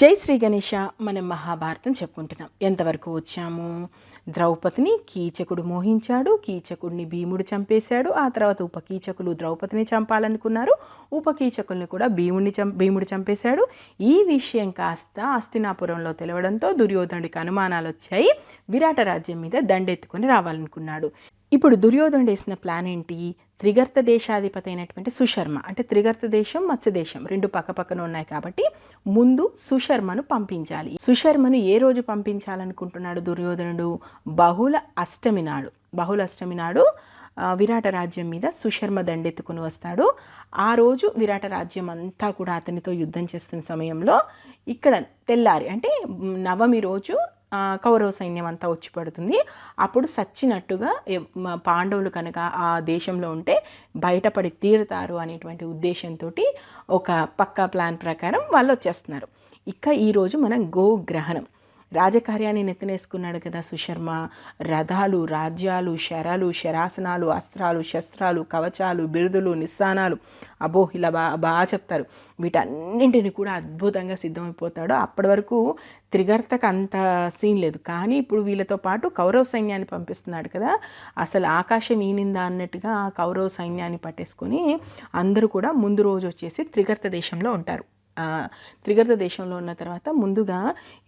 జై శ్రీ గణేష మనం మహాభారతం చెప్పుకుంటున్నాం. ఎంతవరకు వచ్చాము? ద్రౌపదిని కీచకుడు మోహించాడు కీచకుడిని భీముడు చంపేశాడు ఆ తర్వాత ఉపకీచకులు ద్రౌపదిని చంపాలనుకున్నారు ఉపకీచకుల్ని కూడా భీముడిని చం భీముడు చంపేశాడు. ఈ విషయం కాస్త అస్తినాపురంలో తెలవడంతో దుర్యోధనుడికి అనుమానాలు వచ్చాయి విరాట రాజ్యం మీద దండెత్తుకొని రావాలనుకున్నాడు. ఇప్పుడు దుర్యోధనుడు వేసిన ప్లాన్ ఏంటి? త్రిగర్త దేశాధిపతి అయినటువంటి సుశర్మ. అంటే త్రిగర్త దేశం మత్స్య దేశం. రెండు పక్కపక్కన ఉన్నాయి కాబట్టి ముందు సుశర్మను పంపించాలి. సుశర్మను ఏ రోజు పంపించాలనుకుంటున్నాడు దుర్యోధనుడు? బహుళ అష్టమి నాడు. బహుళ అష్టమి నాడు విరాట రాజ్యం మీద సుశర్మ దండెత్తుకుని వస్తాడు. ఆ రోజు విరాట రాజ్యం అంతా కూడా అతనితో యుద్ధం చేస్తున్న సమయంలో ఇక్కడ తెల్లారి అంటే నవమి రోజు కౌరవ సైన్యం అంతా వచ్చి పడుతుంది. అప్పుడు సచ్చినట్టుగా పాండవులు కనుక ఆ దేశంలో ఉంటే బయటపడి తీరుతారు అనేటువంటి ఉద్దేశంతో ఒక పక్కా ప్లాన్ ప్రకారం వాళ్ళు వచ్చేస్తున్నారు ఇక ఈరోజు మనం గోగ్రహణం. రాజకార్యాన్ని నెత్తనేసుకున్నాడు కదా సుశర్మ. రథాలు రాజ్యాలు శరలు శరాసనాలు అస్త్రాలు శస్త్రాలు కవచాలు బిరుదులు నిస్సానాలు. అబో ఇలా బా బాగా చెప్తారు. వీటన్నింటిని కూడా అద్భుతంగా సిద్ధమైపోతాడు. అప్పటి వరకు త్రిగర్తకు అంత సీన్ లేదు. కానీ ఇప్పుడు వీళ్ళతో పాటు కౌరవ సైన్యాన్ని పంపిస్తున్నాడు కదా. అసలు ఆకాశం ఈనిందా అన్నట్టుగా కౌరవ సైన్యాన్ని పట్టేసుకొని అందరూ కూడా ముందు రోజు వచ్చేసి త్రిగర్త దేశంలో ఉంటారు. త్రిగర్త దేశంలో ఉన్న తర్వాత ముందుగా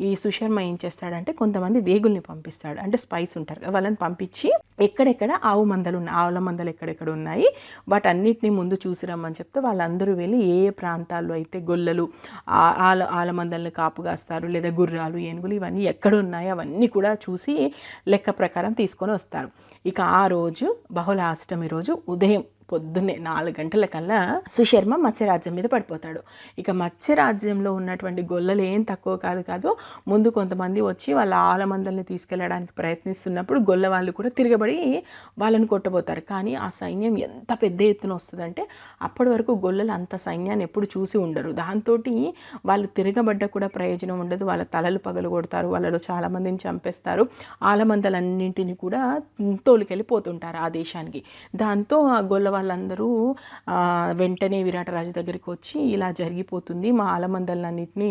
ఈ సుశర్మ ఏం చేస్తాడంటే కొంతమంది వేగుల్ని పంపిస్తాడు. అంటే స్పైస్ ఉంటారు వాళ్ళని పంపించి ఎక్కడెక్కడ ఆవు మందలు ఉన్నాయి ఆవుల మందలు ఎక్కడెక్కడ ఉన్నాయి వాటన్నిటిని ముందు చూసి రమ్మని చెప్తే వాళ్ళందరూ వెళ్ళి ఏ ఏ ప్రాంతాల్లో అయితే గొల్లలు ఆల ఆల మందల్ని కాపుగాస్తారు లేదా గుర్రాలు ఏనుగులు ఇవన్నీ ఎక్కడ ఉన్నాయో అవన్నీ కూడా చూసి లెక్క ప్రకారం తీసుకొని వస్తారు. ఇక ఆ రోజు బహుళ అష్టమి రోజు ఉదయం పొద్దున్నే నాలుగు గంటల కల్లా సుశర్మ మత్స్యరాజ్యం మీద పడిపోతాడు. ఇక మత్స్యరాజ్యంలో ఉన్నటువంటి గొల్లలు ఏం తక్కువ కాదు కాదు ముందు కొంతమంది వచ్చి వాళ్ళ ఆలమందల్ని తీసుకెళ్ళడానికి ప్రయత్నిస్తున్నప్పుడు గొల్ల వాళ్ళు కూడా తిరగబడి వాళ్ళని కొట్టబోతారు. కానీ ఆ సైన్యం ఎంత పెద్ద ఎత్తున వస్తుందంటే అప్పటి వరకు గొల్లలు అంత సైన్యాన్ని ఎప్పుడు చూసి ఉండరు. దాంతో వాళ్ళు తిరగబడ్డ కూడా ప్రయోజనం ఉండదు. వాళ్ళ తలలు పగలు కొడతారు. వాళ్ళలో చాలామందిని చంపేస్తారు. ఆలమందలన్నింటినీ కూడా తోలుకెళ్ళిపోతుంటారు ఆ దేశానికి. దాంతో ఆ గొల్ల వాళ్ళందరూ వెంటనే విరాటరాజు దగ్గరికి వచ్చి ఇలా జరిగిపోతుంది మా ఆలమందలన్నింటినీ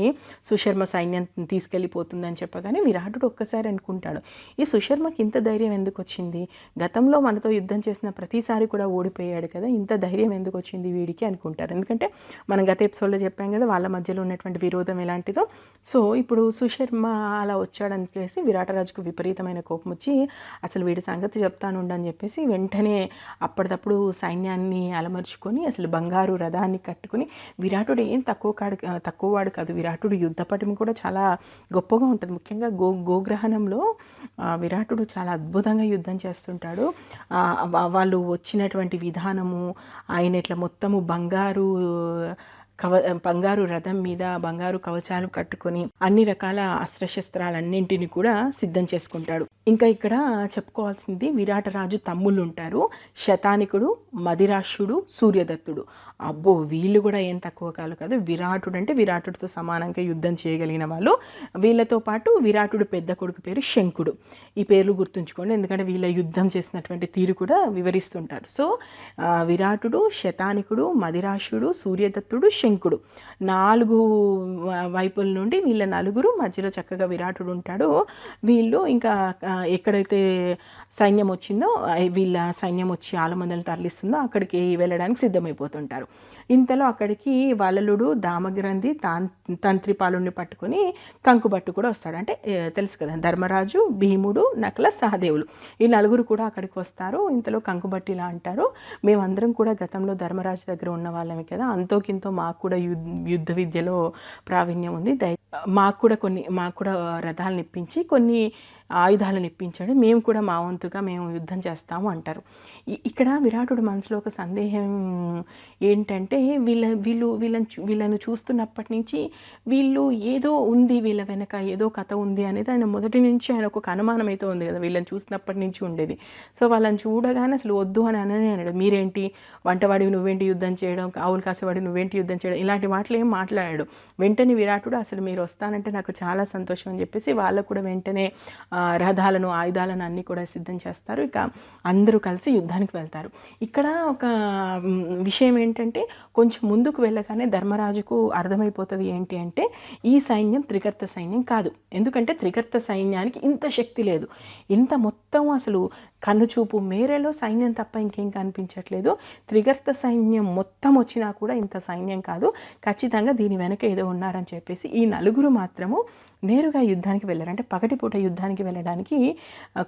సుశర్మ సైన్యం తీసుకెళ్ళిపోతుంది అని చెప్పగానే విరాటుడు ఒక్కసారి అనుకుంటాడు ఈ సుశర్మకి ఇంత ధైర్యం ఎందుకు వచ్చింది? గతంలో మనతో యుద్ధం చేసిన ప్రతిసారి కూడా ఓడిపోయాడు కదా ఇంత ధైర్యం ఎందుకు వచ్చింది వీడికి? అనుకుంటారు. ఎందుకంటే మనం గత ఎపిసోడ్లో చెప్పాం కదా వాళ్ళ మధ్యలో ఉన్నటువంటి విరోధం ఎలాంటిదో. సో ఇప్పుడు సుశర్మ అలా వచ్చాడని చెప్పేసి విరాటరాజుకు విపరీతమైన కోపం వచ్చి అసలు వీడి సంగతి చెప్తాను అని చెప్పేసి వెంటనే అప్పటిదప్పుడు సైన్యాన్ని అలమర్చుకొని అసలు బంగారు రథాన్ని కట్టుకుని విరాటుడు ఏం తక్కువ కాడు తక్కువ వాడు కాదు. విరాటుడు యుద్ధపటమి కూడా చాలా గొప్పగా ఉంటుంది. ముఖ్యంగా గో గోగ్రహణంలో విరాటుడు చాలా అద్భుతంగా యుద్ధం చేస్తుంటాడు. వాళ్ళు వచ్చినటువంటి విధానము ఆయన ఇట్లా మొత్తము బంగారు కవ బంగారు రథం మీద బంగారు కవచాలు కట్టుకొని అన్ని రకాల అస్త్రశస్త్రాలన్నింటినీ కూడా సిద్ధం చేసుకుంటాడు. ఇంకా ఇక్కడ చెప్పుకోవాల్సింది విరాటరాజు తమ్ముళ్ళు ఉంటారు శతానికుడు మదిరాశుడు సూర్యదత్తుడు. అబ్బో వీళ్ళు కూడా ఏం తక్కువ కాదు కదా. విరాటుడు అంటే విరాటుడితో సమానంగా యుద్ధం చేయగలిగిన వాళ్ళు. వీళ్ళతో పాటు విరాటుడు పెద్ద కొడుకు పేరు శంకుడు. ఈ పేర్లు గుర్తుంచుకోండి ఎందుకంటే వీళ్ళ యుద్ధం చేసినటువంటి తీరు కూడా వివరిస్తుంటారు. సో విరాటుడు శతానికుడు మదిరాశుడు సూర్యదత్తుడు శంకుడు. నాలుగు వైపుల నుండి వీళ్ళ నలుగురు మధ్యలో చక్కగా విరాటుడు ఉంటాడు. వీళ్ళు ఇంకా ఎక్కడైతే సైన్యం వచ్చిందో వీళ్ళ సైన్యం వచ్చి ఆలమందలు తరలిస్తుందో అక్కడికి వెళ్ళడానికి సిద్ధమైపోతుంటారు. ఇంతలో అక్కడికి వలలుడు దామగ్రంథి తాన్ తంత్రిపాలుని పట్టుకొని కంకుబట్టు కూడా వస్తాడు. అంటే తెలుసు కదా ధర్మరాజు భీముడు నకల సహదేవులు. ఈ నలుగురు కూడా అక్కడికి వస్తారు. ఇంతలో కంకుబట్టి ఇలా అంటారు మేమందరం కూడా గతంలో ధర్మరాజు దగ్గర ఉన్న వాళ్ళమే కదా అంతో కింతో మాకు కూడా యుద్ధ యుద్ధ విద్యలో ప్రావీణ్యం ఉంది. దయ మాకు కూడా కొన్ని మాకు కూడా రథాలను ఇప్పించి కొన్ని ఆయుధాలను ఇప్పించాడు మేము కూడా మా వంతుగా మేము యుద్ధం చేస్తాము అంటారు. ఇక్కడ విరాటుడు మనసులో ఒక సందేహం ఏంటంటే వీళ్ళ వీళ్ళు వీళ్ళని చూ- వీళ్ళను చూస్తున్నప్పటి నుంచి వీళ్ళు ఏదో ఉంది వీళ్ళ వెనక ఏదో కథ ఉంది అనేది ఆయన మొదటి నుంచి ఆయన ఒక అనుమానం అయితే ఉంది కదా వీళ్ళని చూసినప్పటి నుంచి ఉండేది. సో వాళ్ళని చూడగానే అసలు వద్దు అని అనని అన్నాడు మీరేంటి? వంటవాడివి నువ్వేంటి యుద్ధం చేయడం? ఆవులు కాసేవాడి నువ్వేంటి యుద్ధం చేయడం? ఇలాంటి మాటలు ఏం మాట్లాడాడు. వెంటనే విరాటుడు అసలు మీరు వస్తానంటే నాకు చాలా సంతోషం అని చెప్పేసి వాళ్ళకు కూడా వెంటనే రథాలను ఆయుధాలను అన్నీ కూడా సిద్ధం చేస్తారు. ఇక అందరూ కలిసి యుద్ధానికి వెళ్తారు. ఇక్కడ ఒక విషయం ఏంటంటే కొంచెం ముందుకు వెళ్ళగానే ధర్మరాజుకు అర్థమైపోతుంది ఏంటి అంటే ఈ సైన్యం త్రికర్త సైన్యం కాదు. ఎందుకంటే త్రికర్త సైన్యానికి ఇంత శక్తి లేదు. ఇంత మొత్తం అసలు కన్నుచూపు మేరేలో సైన్యం తప్ప ఇంకేం కనిపించట్లేదు. త్రిగర్త సైన్యం మొత్తం వచ్చినా కూడా ఇంత సైన్యం కాదు. ఖచ్చితంగా దీని వెనక ఏదో ఉన్నారని చెప్పేసి ఈ నలుగురు మాత్రము నేరుగా యుద్ధానికి వెళ్ళారు. అంటే పగటిపూట యుద్ధానికి వెళ్ళడానికి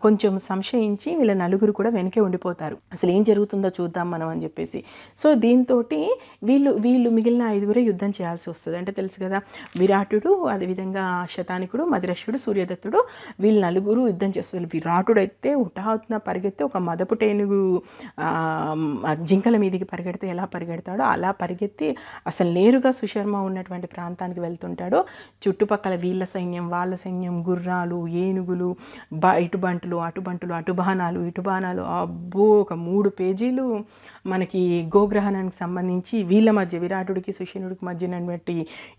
కొంచెం సంశయించి వీళ్ళ నలుగురు కూడా వెనకే ఉండిపోతారు. అసలు ఏం జరుగుతుందో చూద్దాం మనం అని చెప్పేసి. సో దీంతో వీళ్ళు వీళ్ళు మిగిలిన ఐదుగురే యుద్ధం చేయాల్సి వస్తుంది. అంటే తెలుసు కదా విరాటుడు అదేవిధంగా శతానికుడు మదిరశుడు సూర్యదత్తుడు వీళ్ళు నలుగురు యుద్ధం చేస్తారు. విరాటుడు అయితే హుటాహుటిన పరిగెత్తి ఒక మదపు టేనుగు జింకల మీదికి పరిగెడితే ఎలా పరిగెడతాడో అలా పరిగెత్తి అసలు నేరుగా సుశర్మ ఉన్నటువంటి ప్రాంతానికి వెళ్తుంటాడో. చుట్టుపక్కల వీళ్ళ సైన్యం వాళ్ళ సైన్యం గుర్రాలు ఏనుగులు బ ఇటు బంటులు అటు బంటులు అటు బాణాలు ఇటు బాణాలు. అబ్బో ఒక మూడు పేజీలు మనకి గోగ్రహణానికి సంబంధించి వీళ్ళ మధ్య విరాటుడికి సుషేనుడికి మధ్యనటువంటి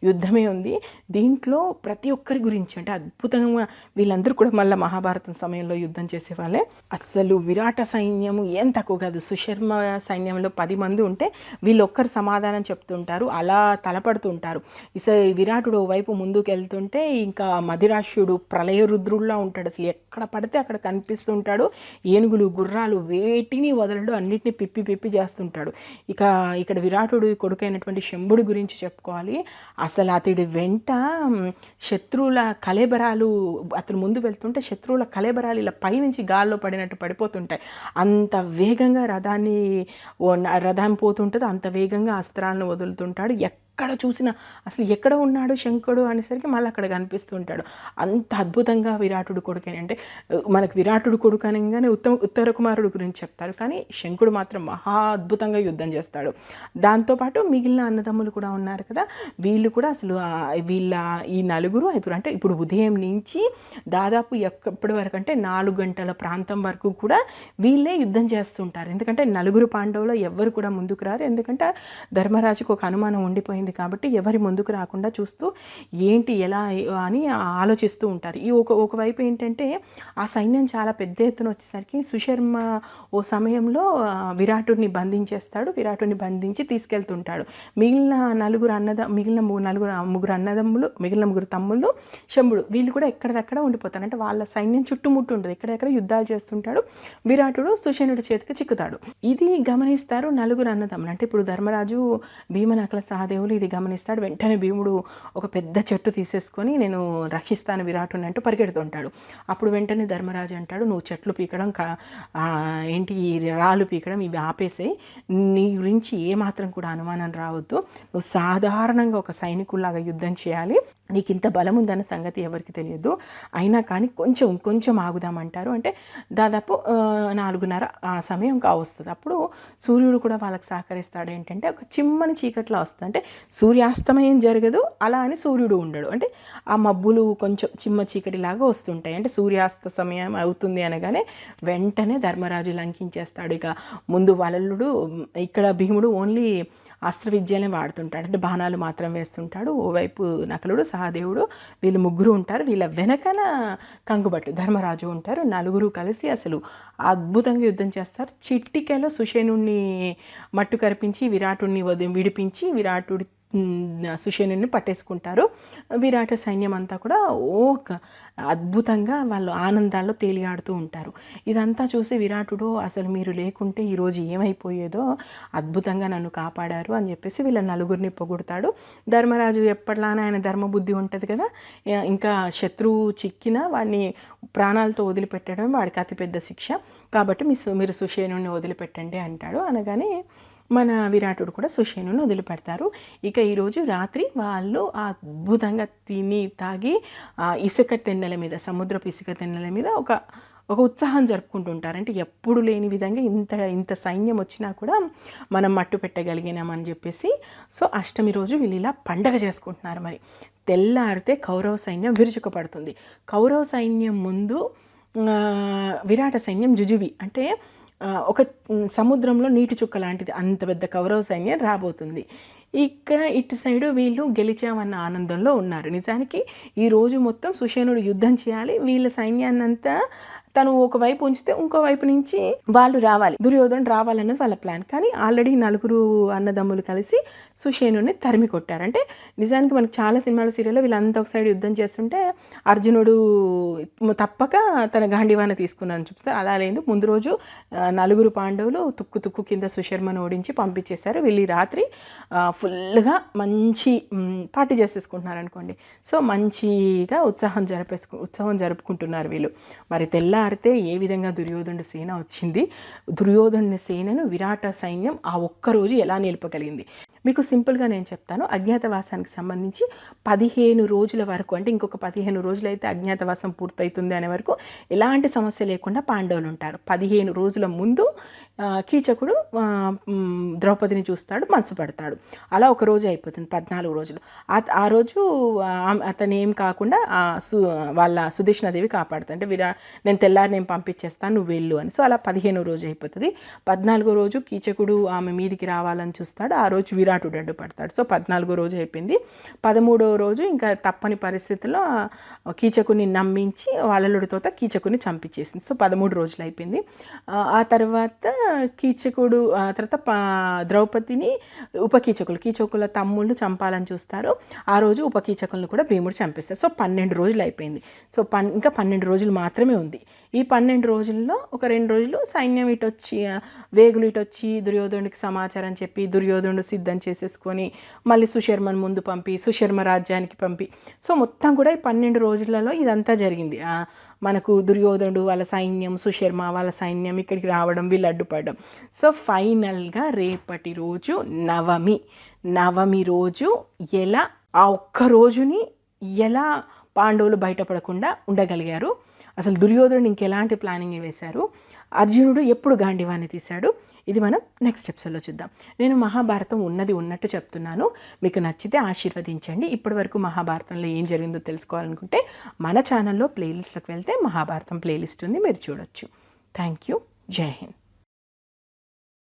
యుద్ధమే ఉంది. దీంట్లో ప్రతి ఒక్కరి గురించి అంటే అద్భుతంగా వీళ్ళందరూ కూడా మళ్ళీ మహాభారతం సమయంలో యుద్ధం చేసేవాళ్ళే. అస్సలు అసలు విరాట సైన్యము ఏం తక్కువ కాదు. సుశర్మ సైన్యంలో పది మంది ఉంటే వీళ్ళొక్కరు సమాధానం చెప్తుంటారు అలా తలపడుతుంటారు. ఇస విరాటుడు వైపు ముందుకు వెళ్తుంటే ఇంకా మదిరాష్యుడు ప్రళయ రుద్రుల్లా ఉంటాడు. అసలు ఎక్కడ పడితే అక్కడ కనిపిస్తుంటాడు. ఏనుగులు గుర్రాలు వేటిని వదలడు అన్నిటిని పిప్పి పిప్పి చేస్తుంటాడు. ఇక ఇక్కడ విరాటుడు కొడుకైనటువంటి శంభుడి గురించి చెప్పుకోవాలి. అసలు అతడి వెంట శత్రువుల కలేబరాలు అతను ముందు వెళ్తుంటే శత్రువుల కలేబరాలు ఇలా పైనుంచి గాల్లో పడినట్టు పడిపోతుంటాయి. అంత వేగంగా రథాన్ని రథం పోతుంటుంది అంత వేగంగా అస్త్రాలను వదులుతుంటాడు. ఎక్కడ చూసినా అసలు ఎక్కడ ఉన్నాడు శంకుడు అనేసరికి మళ్ళీ అక్కడ కనిపిస్తుంటాడు అంత అద్భుతంగా విరాటుడు కొడుకు అంటే మనకు విరాటుడు కొడుకు అనగానే ఉత్తమ ఉత్తర కుమారుడు గురించి చెప్తారు. కానీ శంకుడు మాత్రం మహా అద్భుతంగా యుద్ధం చేస్తాడు. దాంతోపాటు మిగిలిన అన్నదమ్ములు కూడా ఉన్నారు కదా వీళ్ళు కూడా అసలు వీళ్ళ ఈ నలుగురు ఐదుగురు అంటే ఇప్పుడు ఉదయం నుంచి దాదాపు ఎప్పటి వరకు అంటే నాలుగు గంటల ప్రాంతం వరకు కూడా వీళ్ళే యుద్ధం చేస్తుంటారు ఎందుకంటే నలుగురు పాండవులు ఎవ్వరు కూడా ముందుకు రారు. ఎందుకంటే ధర్మరాజుకు ఒక అనుమానం ఉండిపోయింది. కాబట్టి ఎవరి ముందుకు రాకుండా చూస్తూ ఏంటి ఎలా అని ఆలోచిస్తూ ఉంటారు. ఈ ఒక ఒకవైపు ఏంటంటే ఆ సైన్యం చాలా పెద్ద ఎత్తున వచ్చేసరికి సుశర్మ ఓ సమయంలో విరాటుడిని బంధించేస్తాడు. విరాటుడిని బంధించి తీసుకెళ్తుంటాడు. మిగిలిన నలుగురు అన్నద మిగిలిన ము- నలుగురు ముగ్గురు అన్నదమ్ములు మిగిలిన ముగ్గురు తమ్ముళ్ళు శంభుడు వీళ్ళు కూడా ఎక్కడిదక్కడ ఉండిపోతారు. అంటే వాళ్ళ సైన్యం చుట్టుముట్టు ఉంటుంది ఎక్కడెక్కడ యుద్ధాలు చేస్తుంటాడు. విరాటుడు సుషేనుడి చేతికి చిక్కుతాడు. ఇది గమనిస్తారు నలుగురు అన్నదమ్ములు. అంటే ఇప్పుడు ధర్మరాజు భీమనకల సహదేవులు ఇది గమనిస్తాడు వెంటనే భీముడు ఒక పెద్ద చెట్టు తీసేసుకొని నేను రక్షిస్తాను విరాటుని అంటూ పరిగెడుతుంటాడు అప్పుడు వెంటనే ధర్మరాజు అంటాడు నువ్వు చెట్లు పీకడం క- ఏంటి ఈ రాళ్ళు పీకడం ఇవి ఆపేసే. నీ గురించి ఏమాత్రం కూడా అనుమానం రావద్దు. నువ్వు సాధారణంగా ఒక సైనికుల్లాగా యుద్ధం చేయాలి. నీకు ఇంత బలం ఉందన్న సంగతి ఎవరికి తెలియదు. అయినా కానీ కొంచెం కొంచెం ఆగుదామంటారు అంటే దాదాపు నాలుగున్నర ఆ సమయం కావస్తుంది. అప్పుడు సూర్యుడు కూడా వాళ్ళకి సహకరిస్తాడు. ఏంటంటే ఒక చిమ్మని చీకట్లో వస్తుంది అంటే సూర్యాస్తమయం జరగదు అలా అని సూర్యుడు ఉండడు. అంటే ఆ మబ్బులు కొంచెం చిమ్మ చీకటిలాగా వస్తుంటాయి. అంటే సూర్యాస్త సమయం అవుతుంది అనగానే వెంటనే ధర్మరాజు లంకించేస్తాడు. ఇక ముందు వలలుడు ఇక్కడ భీముడు ఓన్లీ అస్త్ర విద్యనే వాడుతుంటాడు. అంటే బాణాలు మాత్రం వేస్తుంటాడు. ఓవైపు నకలుడు సహదేవుడు వీళ్ళు ముగ్గురు ఉంటారు. వీళ్ళ వెనకన కంగుబట్టు ధర్మరాజు ఉంటారు. నలుగురు కలిసి అసలు అద్భుతంగా యుద్ధం చేస్తారు. చిట్టికెలో సుషేనుణ్ణి మట్టు కరిపించి విరాటుణ్ణి వది విడిపించి విరాటుడి సుషేనుని పట్టేసుకుంటారు. విరాట సైన్యం అంతా కూడా ఓ అద్భుతంగా వాళ్ళు ఆనందాల్లో తేలియాడుతూ ఉంటారు. ఇదంతా చూసి విరాటుడు అసలు మీరు లేకుంటే ఈరోజు ఏమైపోయేదో? అద్భుతంగా నన్ను కాపాడారు అని చెప్పేసి వీళ్ళ నలుగురిని పొగుడతాడు. ధర్మరాజు ఎప్పట్లానే ఆయన ధర్మబుద్ధి ఉంటుంది కదా. ఇంకా శత్రువు చిక్కినా వాడిని ప్రాణాలతో వదిలిపెట్టడం వాడికి అతిపెద్ద శిక్ష. కాబట్టి మీ మీరు సుషేనుని వదిలిపెట్టండి అంటాడు. అనగానే మన విరాటుడు కూడా సుషేనును వదిలిపెడతారు. ఇక ఈరోజు రాత్రి వాళ్ళు అద్భుతంగా తిని తాగి ఆ ఇసుక తెన్నెల మీద సముద్రపు ఇసుక తెన్నెల మీద ఒక ఒక ఉత్సాహం జరుపుకుంటుంటారు అంటే ఎప్పుడు లేని విధంగా ఇంత ఇంత సైన్యం వచ్చినా కూడా మనం మట్టు పెట్టగలిగినామని చెప్పేసి సో అష్టమి రోజు వీళ్ళు ఇలా పండగ చేసుకుంటున్నారు మరి. తెల్లారితే కౌరవ సైన్యం విరుచుకుపడుతుంది. కౌరవ సైన్యం ముందు విరాట సైన్యం జుజుబి అంటే ఒక సముద్రంలో నీటి చుక్క లాంటిది అంత పెద్ద కౌరవ సైన్యం రాబోతుంది. ఇక్కడ ఇటు సైడు వీళ్ళు గెలిచామన్న ఆనందంలో ఉన్నారు. నిజానికి ఈ రోజు మొత్తం సుషేనుడు యుద్ధం చేయాలి వీళ్ళ సైన్యాన్నంతా తను ఒకవైపు ఉంచితే ఇంకో వైపు నుంచి వాళ్ళు రావాలి. దుర్యోధన రావాలన్నది వాళ్ళ ప్లాన్ కానీ ఆల్రెడీ నలుగురు అన్నదమ్ములు కలిసి సుషేనుని తరిమి కొట్టారు. అంటే నిజానికి మనకు చాలా సినిమాల సీరియల్లో వీళ్ళంతా ఒక సైడ్ యుద్ధం చేస్తుంటే అర్జునుడు తప్పక తన గాంధీవాన తీసుకున్నాను చూపిస్తారు అలా లేదు. ముందు రోజు నలుగురు పాండవులు తుక్కు తుక్కు కింద సుశర్మను ఓడించి పంపించేశారు. వీళ్ళు రాత్రి ఫుల్గా మంచి పార్టీ చేసేసుకుంటున్నారు అనుకోండి సో మంచిగా ఉత్సాహం జరిపేసుకు ఉత్సవం జరుపుకుంటున్నారు వీళ్ళు. మరి మారితే ఏ విధంగా దుర్యోధనుడి సేన వచ్చింది? దుర్యోధనుడి సేనను విరాట సైన్యం ఆ ఒక్క రోజు ఎలా నిలుపగలిగింది? మీకు సింపుల్గా నేను చెప్తాను. అజ్ఞాతవాసానికి సంబంధించి పదిహేను రోజుల వరకు అంటే ఇంకొక పదిహేను రోజులు అయితే అజ్ఞాతవాసం పూర్తవుతుంది అనే వరకు ఎలాంటి సమస్య లేకుండా పాండవులు ఉంటారు. పదిహేను రోజుల ముందు కీచకుడు ద్రౌపదిని చూస్తాడు మనసు పడతాడు. అలా ఒక రోజు అయిపోతుంది పద్నాలుగు రోజులు. ఆ- ఆ రోజు అతను ఏం కాకుండా సు వాళ్ళ సుదేష్ణాదేవి కాపాడుతుంది. అంటే విరా నేను తెల్లారి నేను పంపించేస్తాను నువ్వు వెళ్ళు అని. సో అలా పదిహేను రోజు అయిపోతుంది. పద్నాలుగో రోజు కీచకుడు ఆమె మీదికి రావాలని చూస్తాడు. ఆ రోజు విరాటుడు అడ్డుపడతాడు సో పద్నాలుగో రోజు అయిపోయింది. పదమూడో రోజు ఇంకా తప్పని పరిస్థితుల్లో కీచకుని నమ్మించి వాళ్ళలుడితో కీచకుని చంపించేసింది. సో పదమూడు రోజులు అయిపోయింది. ఆ తర్వాత కీచకుడు ఆ తర్వాత ద్రౌపదిని ఉపకీచకులు. కీచకుల తమ్ముళ్ళు చంపాలని చూస్తారు. ఆ రోజు ఉపకీచకులను కూడా భీముడు చంపేస్తారు సో పన్నెండు రోజులు అయిపోయింది. సో పన్ ఇంకా పన్నెండు రోజులు మాత్రమే ఉంది. ఈ పన్నెండు రోజుల్లో ఒక రెండు రోజులు సైన్యం ఇటు వచ్చి వేగులు ఇటు వచ్చి దుర్యోధనుడికి సమాచారం చెప్పి దుర్యోధనుడు సిద్ధం చేసేసుకొని మళ్ళీ సుశర్మను ముందు పంపి సుశర్మ రాజ్యానికి పంపి. సో మొత్తం కూడా ఈ పన్నెండు రోజులలో ఇదంతా జరిగింది. మనకు దుర్యోధనుడు వాళ్ళ సైన్యం సుశర్మ వాళ్ళ సైన్యం ఇక్కడికి రావడం వీళ్ళు అడ్డుపడడం. సో ఫైనల్గా రేపటి రోజు నవమి. నవమి రోజు ఎలా ఆ ఒక్క రోజుని ఎలా పాండవులు బయటపడకుండా ఉండగలిగారు? అసలు దుర్యోధనుడు ఇంకెలాంటి ప్లానింగ్ వేశారు? అర్జునుడు ఎప్పుడు గాంధీవాన్ని తీశాడు? ఇది మనం నెక్స్ట్ ఎపిసోడ్లో చూద్దాం. నేను మహాభారతం ఉన్నది ఉన్నట్టు చెప్తున్నాను. మీకు నచ్చితే ఆశీర్వదించండి. ఇప్పటి వరకు మహాభారతంలో ఏం జరిగిందో తెలుసుకోవాలనుకుంటే మన ఛానల్లో ప్లేలిస్ట్లోకి వెళ్తే మహాభారతం ప్లేలిస్ట్ ఉంది. మీరు చూడొచ్చు. థ్యాంక్ యూ జై హింద్